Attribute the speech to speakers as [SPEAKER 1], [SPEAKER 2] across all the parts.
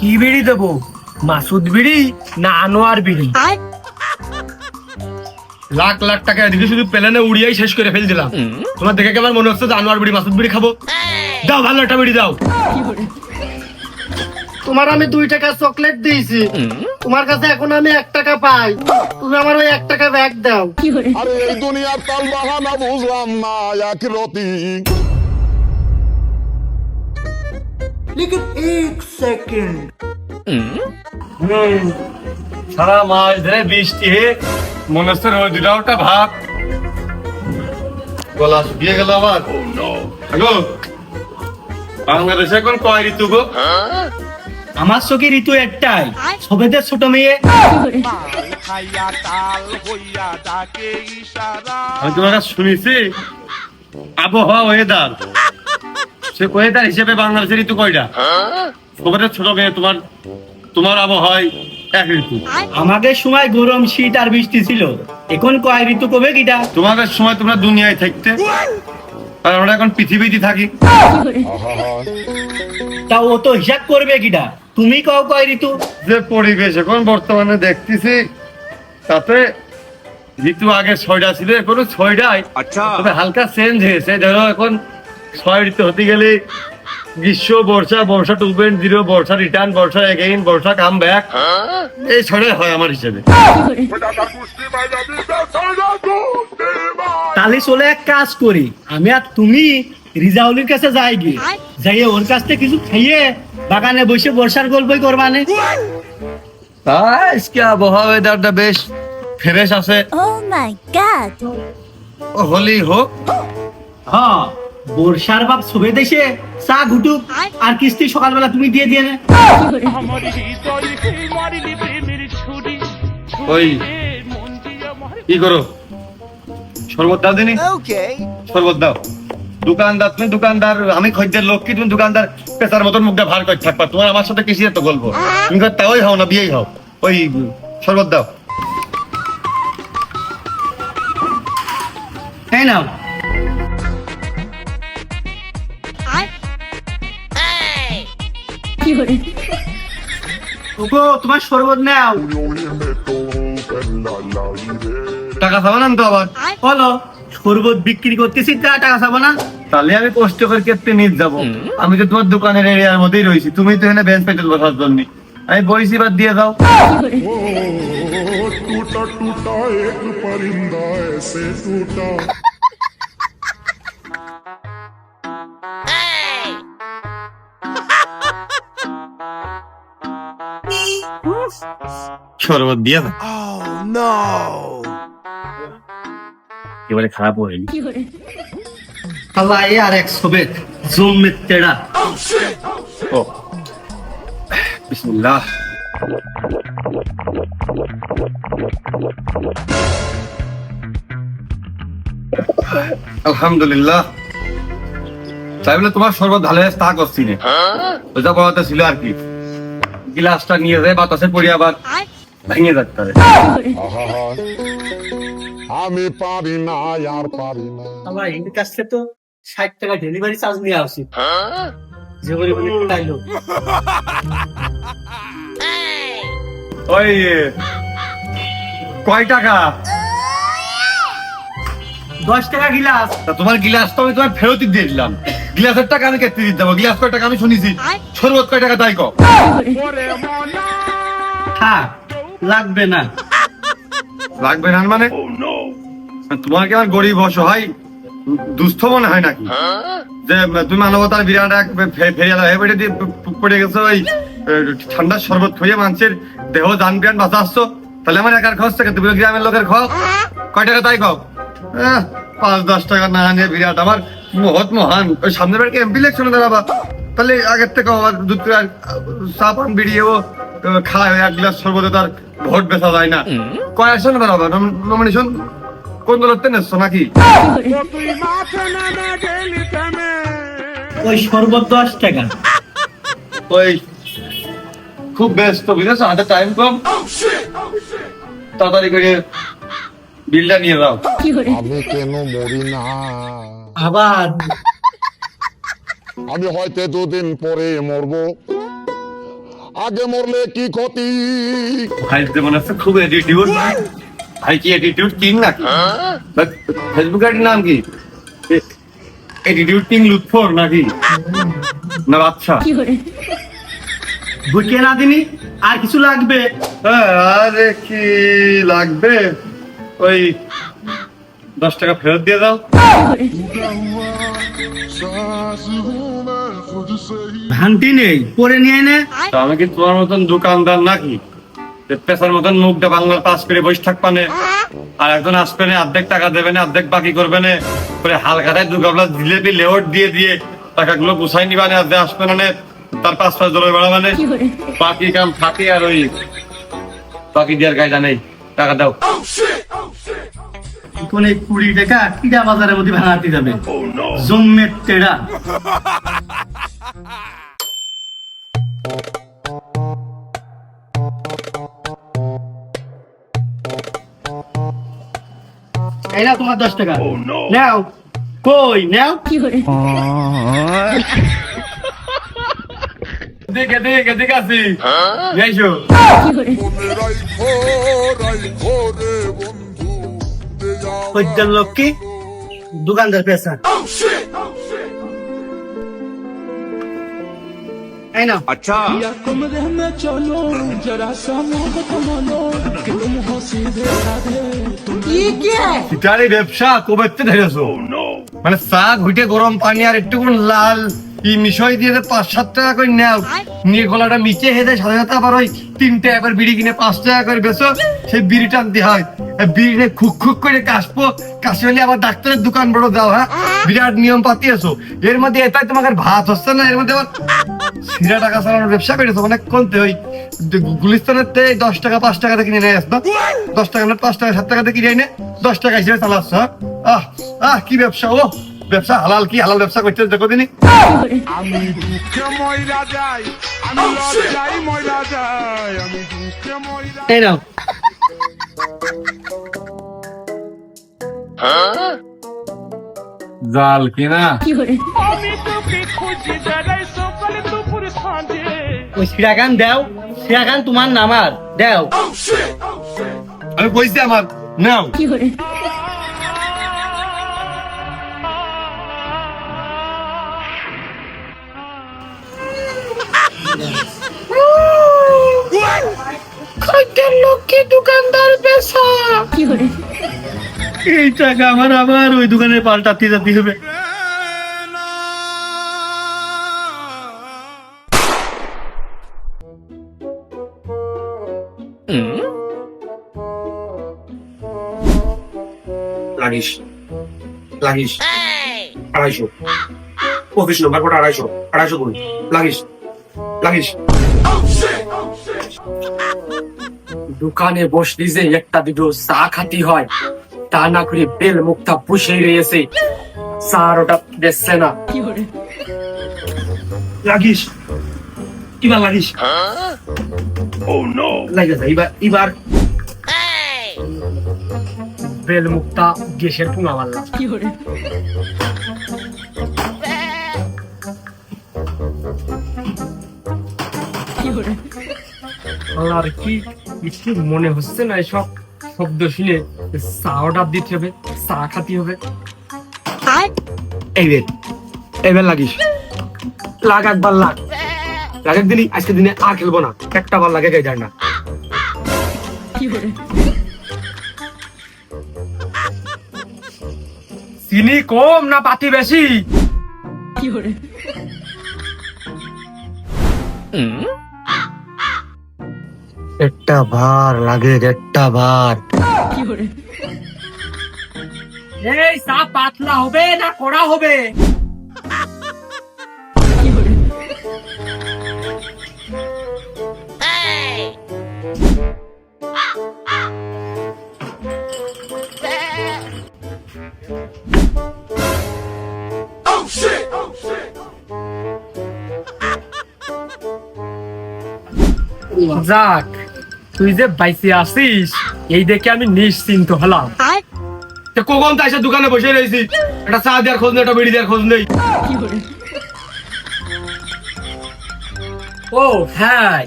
[SPEAKER 1] কি বিড়ি দেবো? মাসুদ বিড়ি না আনোয়ার বিড়ি? লাখ লাখ টাকা এদিকে শুধু প্লেনে উড়িয়েই শেষ করে ফেল দিলাম। তোমার দেখে কেমন মনে হচ্ছে আনোয়ার বিড়ি মাসুদ বিড়ি খাব? দাও ভালো একটা বিড়ি দাও।
[SPEAKER 2] তোমার আমি দুই টাকা চকলেট দিয়েছি। তোমার কাছে এখন আমি এক টাকা পাই। তুমি আমার ওই এক টাকা ব্যাগ দাও।
[SPEAKER 3] আরে এই দুনিয়ার তাল বাহানা বুঝলাম না এক রতি।
[SPEAKER 1] হুম, সারা মাস ধরে বৃষ্টি হে মনে হচ্ছে ভাব। গলা শুকিয়ে গেল আবার। আগো বাংলাদেশে এখন কয় ঋতু গো? আমার চোখে ঋতু একটাই সবেদের ছোট মেয়ে। আমি তোমার শুনেছি আবহাওয়া ওয়েদার সে হিসেবে বাংলাদেশের ঋতু কয়টা? ছোট মেয়ে তোমার তোমার আবহাওয়ায় এক ঋতু।
[SPEAKER 4] আমাদের সময় গরম শীত আর বৃষ্টি ছিল। এখন কয় ঋতু কবে কিটা?
[SPEAKER 1] তোমাদের সময় তোমরা দুনিয়ায় থাকতে। আর আমরা এখন পৃথিবীতে থাকি।
[SPEAKER 4] তা ও তো হিসাব করবে কিটা? তুমি কও কয় ঋতু?
[SPEAKER 1] যে পরিবেশ এখন বর্তমানে দেখতেছি তাতে ঋতু আগে ছয়টা ছিল এখনও ছয়টাই তবে হালকা চেঞ্জ হয়েছে। ধরো এখন ছয় ঋতু হতে গেলে গ্রীষ্ম বর্ষা বর্ষা টু পয়েন্ট জিরো বর্ষা রিটার্ন বর্ষা এগেইন বর্ষা কাম ব্যাক এই হয় আমার হিসেবে।
[SPEAKER 4] তাহলে চলে এক কাজ করি। আমি আর তুমি রিজাউলের কাছে যাই গিয়ে যাইয়ে ওর কাছ থেকে কিছু খাইয়ে বাগানে বসে বর্ষার গল্পই করবানে।
[SPEAKER 1] আজকে আবহাওয়া ওয়েদারটা বেশ ফ্রেশ আছে।
[SPEAKER 5] Oh my god!
[SPEAKER 1] ও হোলি হোক।
[SPEAKER 4] হ্যাঁ বর্ষার বাপ শুভে দেশে চা ঘুটুক আর কিস্তি সকালবেলা তুমি দিয়ে দিয়ে নে।
[SPEAKER 1] ওই কি করো? শরবত দাও দিনি। শরবত দাও। দোকানদার তুমি দোকানদার আমি খদ্দের লোক কি? তুমি দোকানদার পেশার মতন মুখটা ভার করে থাকবা। তোমার আমার সাথে কিসি তো বলব তুমি তাওই হও না বিয়েই হও। ওই শরবত দাও।
[SPEAKER 4] তাই নাও। ওগো তোমার শরবত নাও
[SPEAKER 1] টাকা খাব না আবার
[SPEAKER 4] বলো শরবত বিক্রি করতেছি টাকা
[SPEAKER 1] তাহলে আমি কষ্ট করে কেটে নিয়ে যাব আমি তো তোমার দোকানের এরিয়ার মধ্যেই রয়েছি তুমি তো এখানে বেঞ্চ পেটে বসার জন্য আমি বইসি বাদ দিয়ে দাও
[SPEAKER 3] টুটা টুটা এক পরিন্দা এসে টুটা
[SPEAKER 1] শরবত দিয়ে দাও এবারে খারাপ হয়নি
[SPEAKER 4] আল্লাহ এ আর এক সবেত জমে তেড়া
[SPEAKER 1] ও বিসমিল্লাহ। আলহামদুলিল্লাহ। তাই বলে তোমার শরবত ভালো হয়েছে তা করছি না। ওইটা ছিল আর কি। গিলাসটা নিয়ে যায় বাতাসে পড়ে আবার। ভেঙে যাচ্ছে পারে।
[SPEAKER 3] আমি পারি না আর পারি না।
[SPEAKER 4] আল্লাহ এর কাছ থেকে তো ষাট টাকা ডেলিভারি চার্জ নেওয়া উচিত। যে পরিমাণে
[SPEAKER 1] ওই কয় টাকা?
[SPEAKER 4] দশ টাকা গিলাস।
[SPEAKER 1] তা তোমার গিলাস তো আমি তোমার ফেরত দিয়ে দিলাম। গিলাসের টাকা আমি কেটে দিতে দেবো গিলাস কয় টাকা আমি শুনেছি। শরবত কয় টাকা তাই কো
[SPEAKER 4] হ্যাঁ লাগবে না।
[SPEAKER 1] লাগবে না মানে? তোমার কি আমার গরিব অসহায়? দুস্থ মনে হয় নাকি? যে তুমি মানবতার বিরাট এক ফেরিয়ালা হয়ে পড়ে দিয়ে পড়ে গেছো ওই ঠান্ডার শরবত খুঁজে মানুষের দেহ দান বিরাট বাঁচাচ্ছ তাহলে আমার একার খরচ থেকে তুমি গ্রামের লোকের খাও কয় টাকা তাই খাও আহ, পাঁচ দশ টাকা না নিয়ে বিরাট আমার মহৎ মহান। ওই সামনের বাড়িকে এমপি ইলেকশনে দাঁড়াবা তাহলে আগের থেকে আবার দুধ চা পান বিড়িয়ে ও আহ, খায় এক গ্লাস শরবতে তার ভোট বেচা যায় না। কয় আসনে দাঁড়াবা নমিনেশন কোন দলের টেনেছ নাকি?
[SPEAKER 4] ওই শরবত দশ টাকা।
[SPEAKER 1] ওই খুব ব্যস্ত বুঝেছ? হাতে টাইম কম। তাড়াতাড়ি করে বিলটা নিয়ে যাও।
[SPEAKER 3] আমি কেন মরি না?
[SPEAKER 4] আবার
[SPEAKER 3] আমি হয়তো দুদিন পরে মরবো। আগে মরলে কি ক্ষতি?
[SPEAKER 1] ভাই মনে হচ্ছে খুব অ্যাটিটিউড ভাই। কি অ্যাটিটিউড কিং নাকি? ফেসবুকের নাম কি? অ্যাটিটিউড কিং লুৎফর নাকি? না বাচ্চা
[SPEAKER 6] বুঝে না দিনি আর কিছু লাগবে?
[SPEAKER 1] হ্যাঁ, আরে কি লাগবে? ওই দশ টাকা ফেরত দিয়ে দাও।
[SPEAKER 6] ভান্তি নেই পরে নিয়ে নে।
[SPEAKER 1] আমি কি তোমার মতন দোকানদার নাকি? পেশার মতন মুখটা বাংলার পাশ করে বসে থাকবা আর একজন আসবে না অর্ধেক টাকা দেবে না অর্ধেক বাকি করবে না। পরে হালকাটায় দু গাবলা জিলেপি লেওট দিয়ে দিয়ে টাকাগুলো গুছাই নিবা না অর্ধেক আসবে না তার পাঁচ পাঁচ দলের বেড়া মানে। বাকি কাম ফাঁকি আর ওই বাকি দেওয়ার কায়দা নেই। টাকা দাও।
[SPEAKER 6] এখন এই কুড়ি টাকা কিরা বাজারের মধ্যে ভাঙাতে যাবে। জম্মের টেড়া এই নাও তোমার দশ টাকা। নাও। কই? নাও।
[SPEAKER 1] দেখে দেখে দেখে আসি। যাইছো।
[SPEAKER 3] রাইখো রাইখো রে বন্ধু
[SPEAKER 6] লোক কি দোকানদার পেশা
[SPEAKER 1] ব্যবসা কবে ধরেছো মানে চা ঘুটে গরম পানি আর একটু লাল এই মিশয় দিয়ে পাঁচ, সাত টাকা করে নাও। নিয়ে গলাটা মিচে হেদে সাথে সাথে আবার ওই তিন টাকা বিড়ি কিনে পাঁচ টাকা করে বেছো সেই বিড়ি টানতে হয়। বিড়ি খুক খুক করে কাশবো। কাশি আবার ডাক্তারের দোকান বড় দাও হ্যাঁ? বিরাট নিয়ম পাতি আছো এর মধ্যে এটাই তোমাকে ভাত হচ্ছে না, এর মধ্যে আবার সিরা টাকা চালানোর ব্যবসা করেছ। মানে কোনতে? ওই গুলিস্তানের তে দশ টাকা, পাঁচ টাকাতে কিনে নিয়ে আসতো দশ টাকা পাঁচ টাকা, সাত টাকাতে কিনে এনে দশ টাকা হিসেবে চালাচ্ছ হ্যাঁ? আহ আহ, কি ব্যবসা, ও! ব্যবসা হালাল কি হালাল ব্যবসা করতে দেখো
[SPEAKER 3] আমি যাই আমি যাই আমি
[SPEAKER 6] এই নাও।
[SPEAKER 1] জাল কিনা?
[SPEAKER 6] ওই সিরাগান দাও সিরাগান তোমার নামার দাও।
[SPEAKER 1] আমি কইছি আমার নাও।
[SPEAKER 6] এই টাকা আমার আবার ওই দোকানে পাল্টাতে যেতে হবে।
[SPEAKER 7] লাগিস লাগিস। আড়াইশো। পঁচিশ নম্বর কোটা আড়াইশো আড়াইশো গুণ লাগিস। লাগিস দোকানে বসলি যে একটা দুটো চা খাতি হয় তা না করে বেল মুক্তা বসে রয়েছে। চার ওটা বেচছে না।
[SPEAKER 6] লাগিস কিবা লাগিস লাগে যা এবার এবার
[SPEAKER 7] বেল মুক্তা গ্যাসের পুঙা মারলাম। আর কি কিছু মনে হচ্ছে না এসব? শব্দ শুনে চা অর্ডার দিতে হবে চা খাতে হবে। এই রে এবার লাগিস। লাগ একবার লাগ। আজকে দিনে আর খেলব না। একটা বার লাগে কে যায় না চিনি কম না পাতি বেশি? একটা ভার লাগে একটা ভার। এই সাপ পাতলা হবে না কড়া হবে? যাক তুই যে বাইসে আসিস এই দেখে আমি নিশ্চিন্ত হলাম।
[SPEAKER 1] তো কখন তো এসে দোকানে বসে রয়েছি? একটা চা দেওয়ার খোঁজ নেই একটা বিড়ি দেওয়ার খোঁজ নেই।
[SPEAKER 7] ও হ্যাঁ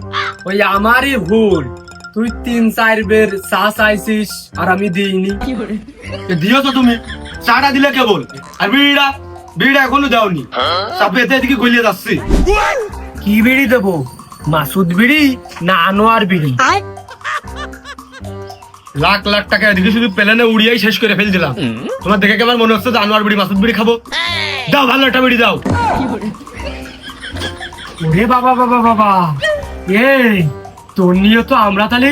[SPEAKER 7] ওই আমারই ভুল। তুই তিন চার বের চা চাইছিস আর আমি দিইনি।
[SPEAKER 8] দিও তো তুমি? চাটা দিলে কেবল? আর বিড়িটা? বিড়িটা এখনও দাওনি। চাপে এতে এদিকে গলিয়ে যাচ্ছি।
[SPEAKER 7] কি বিড়ি দেবো? মাসুদ বিড়ি না আনোয়ার বিড়ি?
[SPEAKER 8] লাখ লাখ টাকা এদিকে শুধু প্লেনে উড়িয়েই শেষ করে ফেল দিলাম। তোমার দেখে কেমন মনে হচ্ছে আনোয়ার বিড়ি মাসুদ বিড়ি খাব? দাও ভালো একটা বিড়ি দাও।
[SPEAKER 7] ওরে বাবা বাবা বাবা। এই তোর নিয়ে তো আমরা তাহলে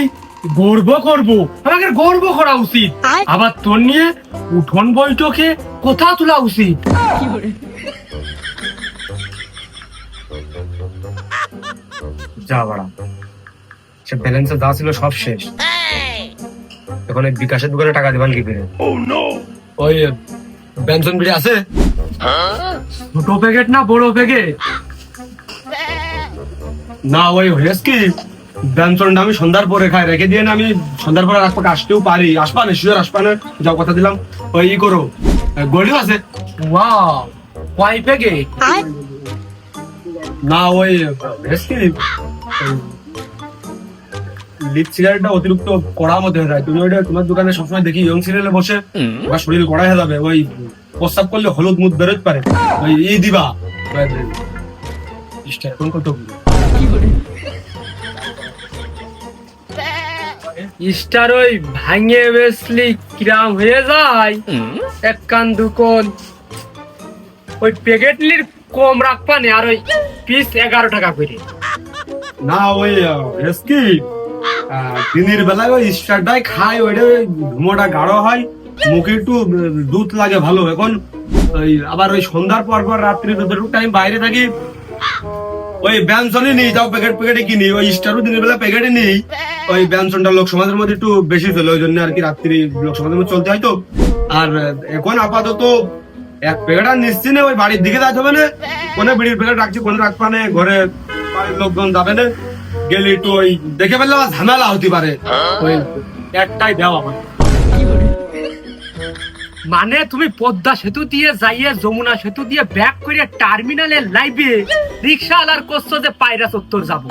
[SPEAKER 7] গর্ব করব। আমাকে গর্ব করা উচিত। আবার তোর নিয়ে উঠোন বৈঠকে কথা তোলা উচিত। যা বাড়া। সে ব্যালেন্সে যা ছিল সব শেষ। এখন এই বিকাশের দোকানে টাকা দিবান কি করে
[SPEAKER 8] ওই ব্যঞ্জন বিড়ি আছে?
[SPEAKER 7] দুটো প্যাকেট না বড় প্যাকেট
[SPEAKER 8] না ওই হয়েছে কি? ব্যঞ্জনটা আমি সন্ধ্যার পরে খাই রেখে দিয়ে না আমি সন্ধ্যার পরে রাখব আসতেও পারি। আসবা না শিওর আসবা না যাও কথা দিলাম। ওই ই করো গলিও আছে?
[SPEAKER 7] ওয়াও কয় প্যাকেট
[SPEAKER 8] না ওই হয়েছে কি? লিপ সিগারেটটা অতিরিক্ত কড়া মতো হয়ে যায়। তুমি ওইটা তোমার দোকানে সবসময় দেখি ইয়ং সিরিয়ালে বসে শরীর কড়া হয়ে যাবে। ওই প্রস্তাব করলে হলুদ মুদ বেরোতে পারে। ওই ই দিবা। এখন কত
[SPEAKER 7] স্টার ওই ভাঙে বেসলি কিরাম হয়ে যায়। এক কান দুকন ওই প্যাকেটলির কম রাখবানে আর ওই পিস এগারো টাকা করে।
[SPEAKER 8] দিনের বেলায় ওই স্টারটাই খাই ওইটা ওই ধুমোটা গাঢ় হয়। মুখে একটু দুধ লাগে ভালো, এখন ওই আবার ওই সন্ধ্যার পর পর রাত্রি দুটো টাইম বাইরে থাকি। ওই ব্যঞ্জনই নিই তাও প্যাকেট প্যাকেটে কিনি। ওই স্টারও দিনের বেলা প্যাকেটে নিই। ওই ব্যঞ্জনটা লোক সমাজের মধ্যে একটু বেশি চলে, ওই জন্য আর কি রাত্রি লোক সমাজের মধ্যে চলতে হয় তো। আর এখন আপাতত এক প্যাকেট আর নিশ্চিনে ওই বাড়ির দিকে যাইতে হবে না। কোনে বিড়ির প্যাকেট রাখছি, কোনো রাখবা ঘরে বাড়ির লোকজন যাবে না গেলে একটু ওই দেখে ফেললে আবার ঝামেলা হতে পারে। ওই একটাই দেওয়া আমার
[SPEAKER 7] মানে তুমি পদ্মা সেতু দিয়ে যাইয়ে যমুনা সেতু দিয়ে ব্যাক করে টার্মিনালের লাইভে রিক্সা আলার করছ যে পায়রা চত্বর যাব।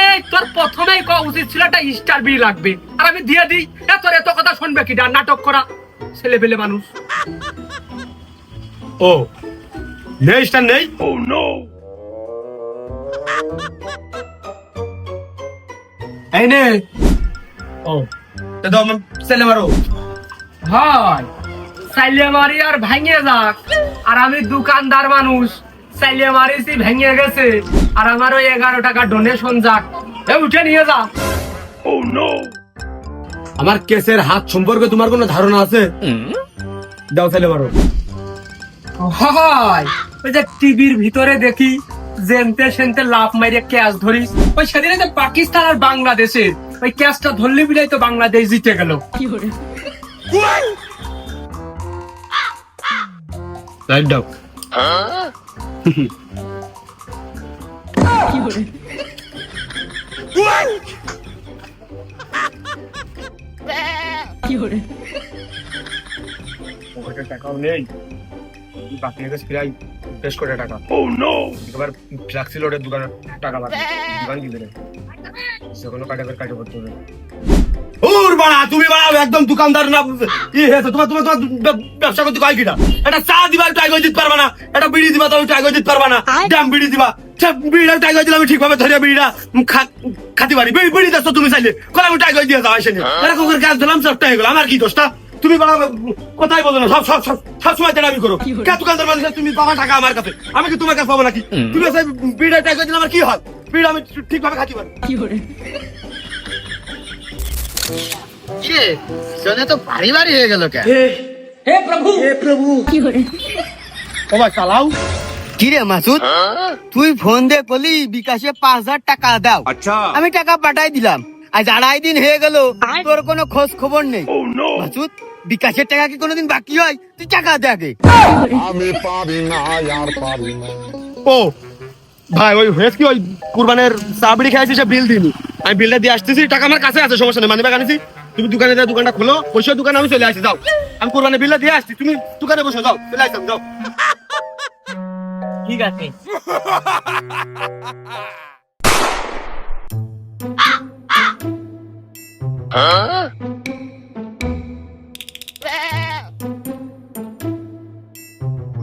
[SPEAKER 7] এই তোর প্রথমেই কওয়া উচিত ছিল একটা স্টার বি লাগবে। আর আমি দিয়ে দিই। এ তোর এত কথা শুনবে কি নাটক করা। ছেলে পেলে মানুষ।
[SPEAKER 8] ও। নেই স্টার নেই?
[SPEAKER 7] এই নে।
[SPEAKER 8] ও। তা দাও আমার মারো।
[SPEAKER 7] হয়। চাইলে মারি আর ভেঙে যাক। আর আমি দোকানদার মানুষ। চাইলে মারিছি ভেঙে গেছে। আর আমার ওই এগারো টাকা ডোনেশন যাক। এ উঠে নিয়ে যা।
[SPEAKER 8] আমার কেসের হাত সম্পর্কে তোমার কোনো ধারণা আছে? দাও ছেলে মারো।
[SPEAKER 7] হয়। ওই যে টিভির ভিতরে দেখি। জেনতে সেনতে লাভ মাইরে ক্যাশ ধরিস ওই সেদিনে যে পাকিস্তান আর বাংলাদেশের ওই ক্যাশটা ধরলে বিলাই তো বাংলাদেশ জিতে গেল।
[SPEAKER 8] লাইট দাও পকেটে টাকাও নেই। বাকি গেছে প্রায় বেশ কোটি টাকা। ও নো এবার ফ্ল্যাক্সি লোডের দোকানে টাকা লাগে দোকান কি দেবে? সে কোনো কাটে বের কাটে করতে হবে। ওর বাড়া তুমি বাড়া একদম দোকানদার না। ই হেছে তোমার তোমার তোমার ব্যবসা করতে কয় কিটা? এটা চা দিবা ট্রাই করে দিতে পারবা না। এটা বিড়ি দিবা তুমি ট্রাই করে দিতে পারবা না। বিড়ি দিবা। সে বিড়িটা ট্রাই করে দিলে আমি ঠিকভাবে ধরে বিড়িটা খাতে পারি বিড়ি বিড়ি দাও তুমি চাইলে। কোন আমি ট্রাই করে দিয়ে যাও এসে এরকম করে কাজ দিলাম সবটা হয়ে গেল। আমার কি দোষটা? তুমি বাবা কোথায় বলো না সব সব সব সব সময় তেড়ামি করো। কে দোকানদার মানুষ তুমি পাবা টাকা আমার কাছে। আমি কি তোমার কাছে পাবো নাকি? তুমি বিড়িটা ট্রাই করে দিলে আমার কি হয়? বিড়ি আমি ঠিকভাবে খাতে পারি
[SPEAKER 9] কিরে শোনে তো ভারী ভারী হয়ে গেল কে
[SPEAKER 8] ও ভাই চালাও
[SPEAKER 9] কিরে মাসুদ? তুই ফোন দে বলি বিকাশে পাঁচ হাজার টাকা দাও। আমি টাকা পাঠাই দিলাম। আজ আড়াই দিন হয়ে গেল। তোর কোনো খোঁজ খবর নেই। মাসুদ বিকাশের টাকা কি কোনোদিন বাকি হয়? তুই টাকা দে আগে।
[SPEAKER 3] আমি পারি না আর পারি না।
[SPEAKER 8] ও ভাই ওই হয়েছে কি? ওই কুরবানের চাবড়ি খাইছি সে বিল দিনি আমি বিলটা দিয়ে আসতেছি টাকা আমার কাছে আছে সমস্যা নেই মানে ব্যাগ আনিছি। তুমি দোকানে যা দোকানটা খোলো বসে দোকানে আমি চলে আসি যাও। আমি কুরবানের বিলটা দিয়ে আসছি তুমি দোকানে বসে যাও চলে আসতাম যাও।
[SPEAKER 10] ঠিক আছে।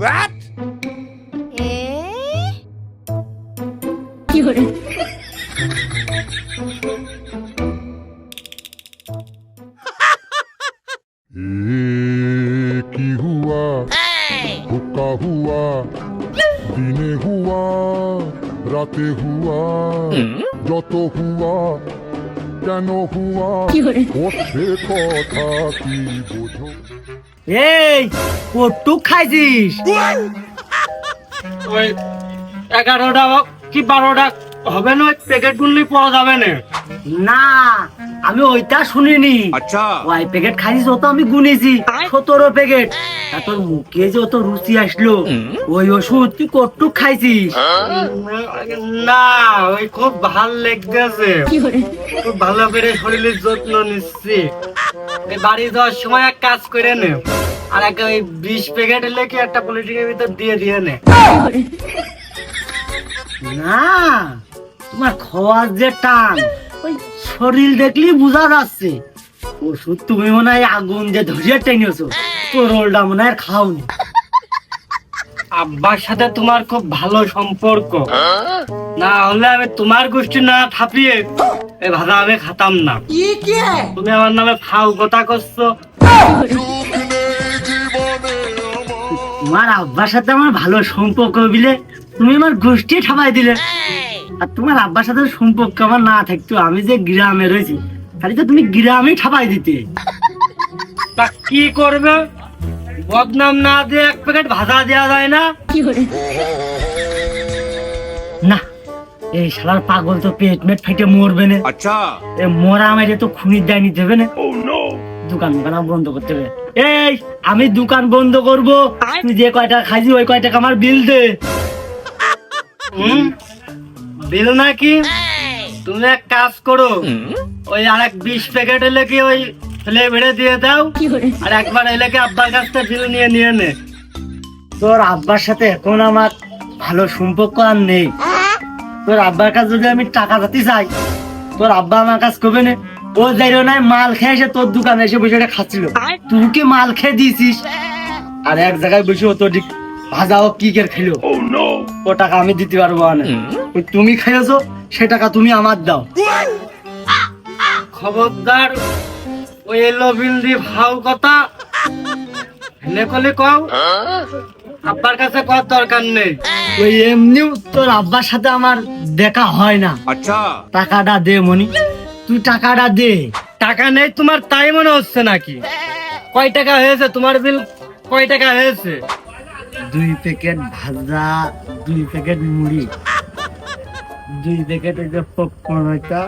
[SPEAKER 3] What? Eh? কি হুয়া? হুকা হুয়া? দিনে হুয়া রাতে হুয়া যত হুয়া কেন হুয়া? ও সে কথা কি
[SPEAKER 6] এই কটু খাইছিস? ওই এগারোটা কি বারোটা হবে না প্যাকেট গুলি পাওয়া যাবে না। না আমি ওইটা শুনিনি। আচ্ছা। ওই প্যাকেট খাইছিস তো আমি গুনেছি সতেরো প্যাকেট তোর মুখে যে অত রুচি আসলো ওই ওষুধ তুই কটুক খাইছিস? না ওই খুব ভালো লেগেছে। খুব ভালো করে শরীরের যত্ন নিচ্ছি। বাড়ি যাওয়ার সময় এক কাজ করে নে। আর এক ওই বিশ প্যাকেট লেগে একটা পলিটিকের ভিতর দিয়ে দিয়ে নে। না তোমার খাওয়ার যে টান শরীর দেখলি বোঝা যাচ্ছে। ওষুধ তুমি মনে হয় আগুন যে ধরিয়ে টেনেছো তোরলটা মনে হয় খাওনি। আব্বার সাথে তোমার খুব ভালো সম্পর্ক। না হলে আমি তোমার গোষ্ঠী না থাপিয়ে এ ভাষা আমি খাতাম না। তুমি আমার নামে ফাউ কথা করছ। তোমার আব্বার সাথে আমার ভালো সম্পর্ক বিলে তুমি আমার গোষ্ঠী ঠাপাই দিলে। আর তোমার আব্বার সাথে সম্পর্ক আমার না থাকতো আমি যে গ্রামে রয়েছি খালি তো তুমি গ্রামে ঠাপাই দিতে। তা কি করবে? বদনাম না দিয়ে এক প্যাকেট ভাজা দেওয়া যায় না? না এই শালার পাগল তো পেট মেট ফেটে মরবে না। আচ্ছা। এ মরা মেরে তো খুনির দায় নিতে হবে না। দোকান দোকান আমার বন্ধ করতে হবে। এই আমি দোকান বন্ধ করব। তুই যে কয় টাকা খাইছি ওই কয় টাকা আমার বিল দে। হুম? বিল নাকি? তুমি এক কাজ করো ওই আর এক বিশ প্যাকেট এলে কি ওই ছেলে বেড়ে দিয়ে দাও আর একবার এলে কি আব্বার কাছ থেকে বিল নিয়ে নিয়ে নে। তোর আব্বার সাথে এখন আমার ভালো সম্পর্ক আর নেই। তোর আব্বার কাছে যদি আমি টাকা দিতে চাই তোর আব্বা আমার কাছে করবে না। ও যাইরো নাই মাল খেয়ে এসে তোর দোকানে এসে বসে খাচ্ছিল। তুই কি মাল খেয়ে দিয়েছিস? আর এক জায়গায় বসে ও তোর ভাজা ও কি কের খেলো ও টাকা আমি দিতে পারব না। ওই তুমি খাইয়েছো সে টাকা তুমি আমার দাও। খবরদার ওই এলো বিল দি ভাও কথা। হেলে কলে কও আব্বার কাছে কত দরকার নেই। ওই এমনিও তোর আব্বার সাথে আমার দেখা হয় না। আচ্ছা। টাকাটা দে মনি। তুই টাকাটা দে। টাকা নেই তোমার তাই মনে হচ্ছে নাকি? কয় টাকা হয়েছে তোমার বিল? কয় টাকা হয়েছে? দুই প্যাকেট ভাজা দুই প্যাকেট মুড়ি। দুই প্যাকেট ওই যে পপকর্ন ওইটা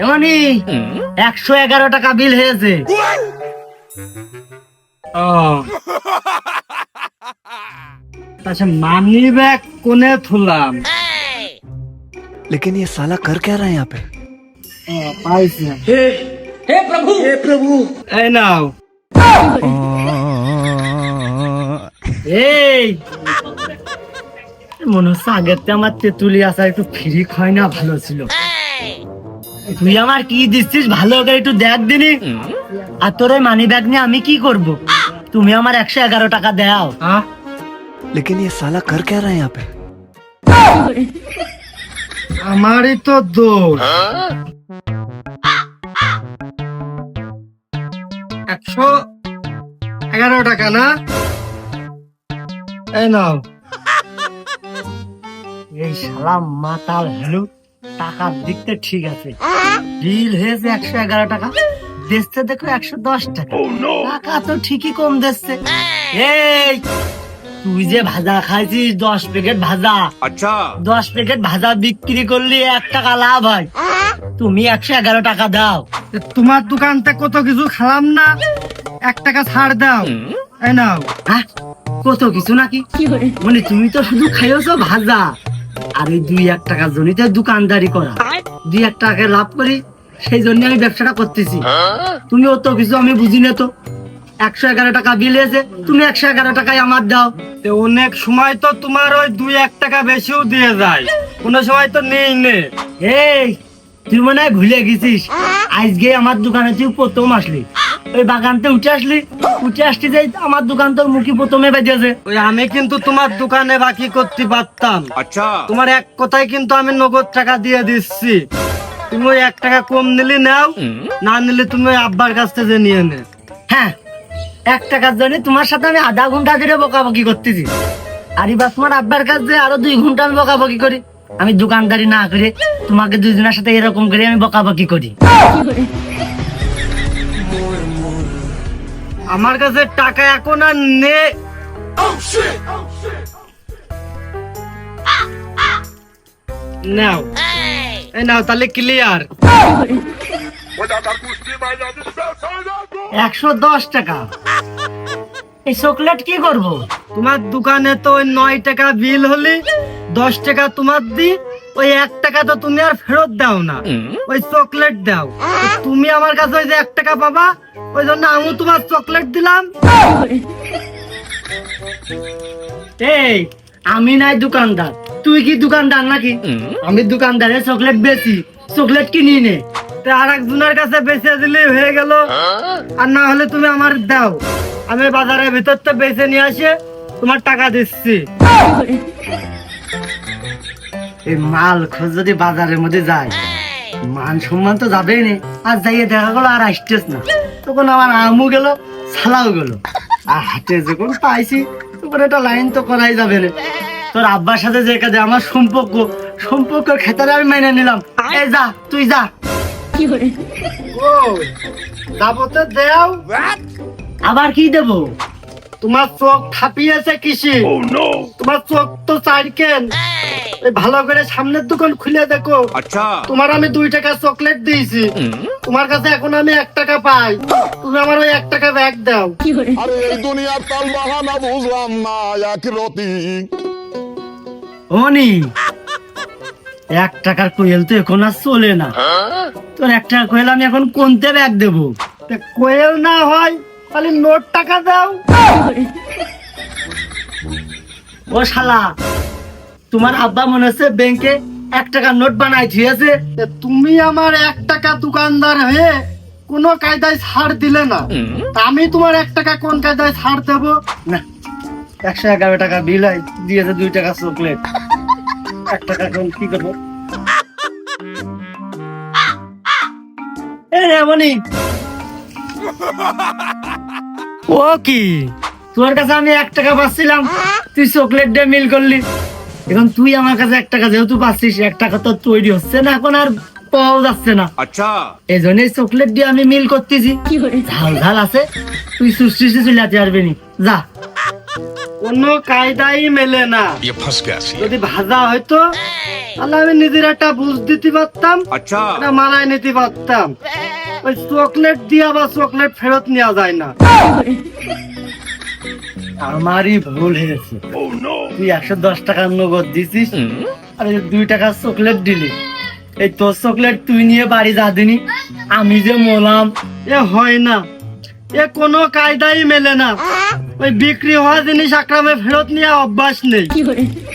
[SPEAKER 6] এমনি একশো এগারো টাকা বিল হয়েছে ও আচ্ছা মানি ব্যাগ কোনে থুলাম
[SPEAKER 11] लेकिन ये साला कर क्या रहा है यहाँ पे
[SPEAKER 6] পাইছে হে হে প্রভু হে প্রভু এই নাও এই মনে হচ্ছে আগের থেকে আমার তেঁতুলি আসা একটু ফ্রি হয় না ভালো ছিল তুই আমার কি দিচ্ছিস ভালো করে একটু দেখ দিনি আর তোর ওই মানি ব্যাগ নিয়ে আমি কি করব তুমি আমার একশো এগারো টাকা দাও হ্যাঁ
[SPEAKER 11] लेकिन ये साला कर क्या रहा है यहाँ पे
[SPEAKER 6] আমারই তো দোষ একশো এগারো টাকা না এই নাও এই শালা মাতাল হ্যালো টাকার দিকতে ঠিক আছে। বিল হয়েছে একশো এগারো টাকা দেখতে দেখো একশো দশ টাকা। টাকা তো ঠিকই কম দিচ্ছে এই তুই যে ভাজা খাইছিস দশ প্যাকেট ভাজা। আচ্ছা। দশ প্যাকেট ভাজা বিক্রি করলে এক টাকা লাভ হয়। তুমি একশো এগারো টাকা দাও। তোমার দোকানতে কত কিছু খালাম না? এক টাকা ছাড় দাও। এই নাও। কত কিছু নাকি? মানে তুমি তো শুধু খাইছো ভাজা। এই দুই এক টাকার জন্যই দোকানদারি করা। দুই এক টাকা লাভ করি, সেই জন্য আমি ব্যবসাটা করতেছি। তুমি অত কিছু আমি বুঝি না তো। একশো এগারো টাকা বিল তুমি একশো এগারো টাকায় আমার দাও। অনেক সময় তো তোমার ওই দুই এক টাকা বেশিও দিয়ে যায়। কোনো সময় তো নেই নে। এই, তুই মনে হয় ভুলে গেছিস? আজকে আমার দোকানে তুই প্রথম আসলি। ওই বাগানতে উঠে আসলি উঠে আসলি যে আমার দোকান তোর মুখী প্রথমে বেজেছে।
[SPEAKER 2] ওই আমি কিন্তু তোমার দোকানে বাকি করতে পারতাম। তোমার এক কথায় কিন্তু আমি নগদ টাকা দিয়ে দিচ্ছি। তুমি ওই এক টাকা কম নিলে নাও না নিলে তুমি ওই আব্বার কাছ থেকে নিয়ে নে।
[SPEAKER 6] হ্যাঁ এক টাকার জন্য তোমার সাথে আমি আধা ঘণ্টা ধরে বকাবকি করতেছি। আর এবার তোমার আব্বার কাছে আরও দুই ঘণ্টা আমি বকাবকি করি। আমি দোকানদারি না করে তোমাকে দুজনের সাথে এরকম করে আমি বকাবকি করি।
[SPEAKER 2] আমার কাছে টাকা এখন আর নে নাও। এই নাও তাহলে ক্লিয়ার
[SPEAKER 6] একশো দশ টাকা। এই চকলেট কি করব?
[SPEAKER 2] তোমার দোকানে তো ওই নয় টাকা বিল হলে দশ টাকা তোমার দি ওই এক টাকা তো তুমি আর ফেরত দাও না। ওই চকলেট দাও। তুমি আমার কাছে ওই যে এক টাকা পাবা ওই জন্য আমি তোমার চকলেট দিলাম।
[SPEAKER 6] এই আমি নাই দোকানদার। তুই কি দোকানদার নাকি? আমি দোকানদারে চকলেট বেশি চকলেট কিনি নে।
[SPEAKER 2] আর একজনের কাছে বেচে দিলে হয়ে গেল। আর না হলে তুমি আমার দাও। আমি বাজারের ভিতর তো বেচে নিয়ে আসে, তোমার টাকা দিচ্ছি।
[SPEAKER 6] এই মাল খোঁজ যদি বাজারের মধ্যে যায়, মান সম্মান তো যাবেই নে। আর যাইয়ে দেখা গেলো আর আসতেস না। তখন আমার আমু গেল ছালাও গেল। আর হাতে যখন পাইছি, তখন একটা লাইন তো করাই যাবে না। তোর আব্বার সাথে যে কাজে আমার সম্পর্ক সম্পর্ক খেতারে আমি মেনে নিলাম। এই যা তুই যা।
[SPEAKER 2] ও যাব তো দেও
[SPEAKER 6] আবার কি দেবো?
[SPEAKER 2] তোমার চোখ থাপিয়েছে কিসি? তোমার চোখ তো চারকেন। এই ভালো করে সামনের দোকান খুলে দেখো। তোমার আমি দুই টাকা চকলেট দিয়েছি। তোমার কাছে এখন আমি এক টাকা পাই। তুমি আমার ওই এক টাকা ব্যাগ দাও।
[SPEAKER 3] আরে এই দুনিয়ার তাল বাহানা বুঝলাম না এক রতি।
[SPEAKER 6] এক টাকার কোয়েল তো এখন আর চলে না। তোর এক টাকা কোয়েল আমি এখন কোনতে ব্যাগ দেবো?
[SPEAKER 2] কোয়েল না হয় খালি নোট টাকা দাও।
[SPEAKER 6] ও শালা, তোমার আব্বা মনে হচ্ছে ব্যাংকে এক টাকার নোট বানাই দিয়েছে
[SPEAKER 2] তুমি আমার এক টাকা দোকানদার হয়ে কোনো কায়দায় ছাড় দিলে না। আমি তোমার এক টাকা কোন কায়দায় ছাড় দেবো?
[SPEAKER 6] না, একশো এগারো টাকা বিল হয় দিয়েছে দুই টাকা চকলেট। এক কি করব এ
[SPEAKER 2] ও কি?
[SPEAKER 6] তোর কাছে আমি এক টাকা পাচ্ছিলাম তুই চকলেট দিয়ে মিল করলি। এখন তুই আমার কাছে এক টাকা যেহেতু পাচ্ছিস এক টাকা তো তৈরি হচ্ছে না এখন আর পাওয়া যাচ্ছে না। আচ্ছা। এই জন্যই চকলেট দিয়ে আমি মিল করতেছি। ঝাল ঝাল আছে তুই সুস্থি চলে যেতে পারবি নি। যা।
[SPEAKER 2] কোনো কায়দাই মেলে না। যদি ভাজা হয়তো তাহলে আমি নিজের একটা বুঝ দিতে পারতাম একটা মানায় নিতে পারতাম। ওই চকলেট দিয়া বা চকলেট ফেরত নেওয়া যায় না।
[SPEAKER 6] আমারই ভুল হয়েছে। তুই একশো দশ টাকার নগদ দিছিস আর এই দুই টাকার চকলেট দিলি। এই তোর চকলেট তুই নিয়ে বাড়ি যা দিনি আমি যে মোলাম
[SPEAKER 2] এ হয় না। এ কোনো কায়দাই মেলে না। ওই বিক্রি হওয়া জিনিস আক্রামে ফেরত নিয়ে অভ্যাস নেই।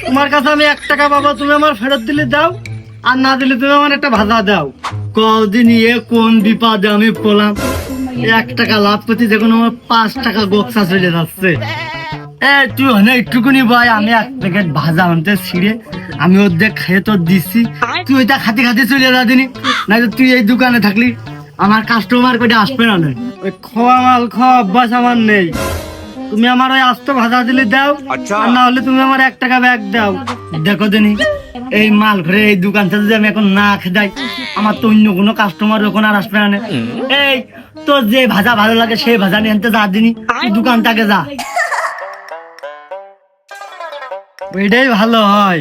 [SPEAKER 2] তোমার কাছে আমি এক টাকা পাবো তুমি আমার ফেরত দিলে দাও আর না দিলে তুমি আমার একটা ভাজা দাও।
[SPEAKER 6] কদিন এ কোন বিপদে আমি পড়লাম। এক টাকা লাভ করতে যখন আমার পাঁচ টাকা গোপসা চলে যাচ্ছে। এ তুই অনেক একটুকুনি ভাই আমি এক প্যাকেট ভাজা আনতে ছিঁড়ে আমি ওদের খেয়ে তোর দিচ্ছি তুই ওইটা খাতে খাতে চলে যা দিনি না তুই এই দোকানে থাকলি। আমার কাস্টমার করে আসবে না
[SPEAKER 2] ওই খোয়া মাল খাওয়া অভ্যাস আমার নেই। তুমি আমার ওই আস্ত ভাজা দিলে দাও আর না হলে তুমি আমার এক টাকা ব্যাগ দাও।
[SPEAKER 6] দেখো দিনি এই মাল ঘরে এই দোকান থেকে যদি আমি এখন না খেদাই আমার তো অন্য কোনো কাস্টমার ওখানে আর আসবে না এই তোর যে ভাজা ভালো লাগে সেই ভাজা নিয়ে আনতে যা দিনি দোকান থেকে যা।
[SPEAKER 2] এটাই ভালো হয়।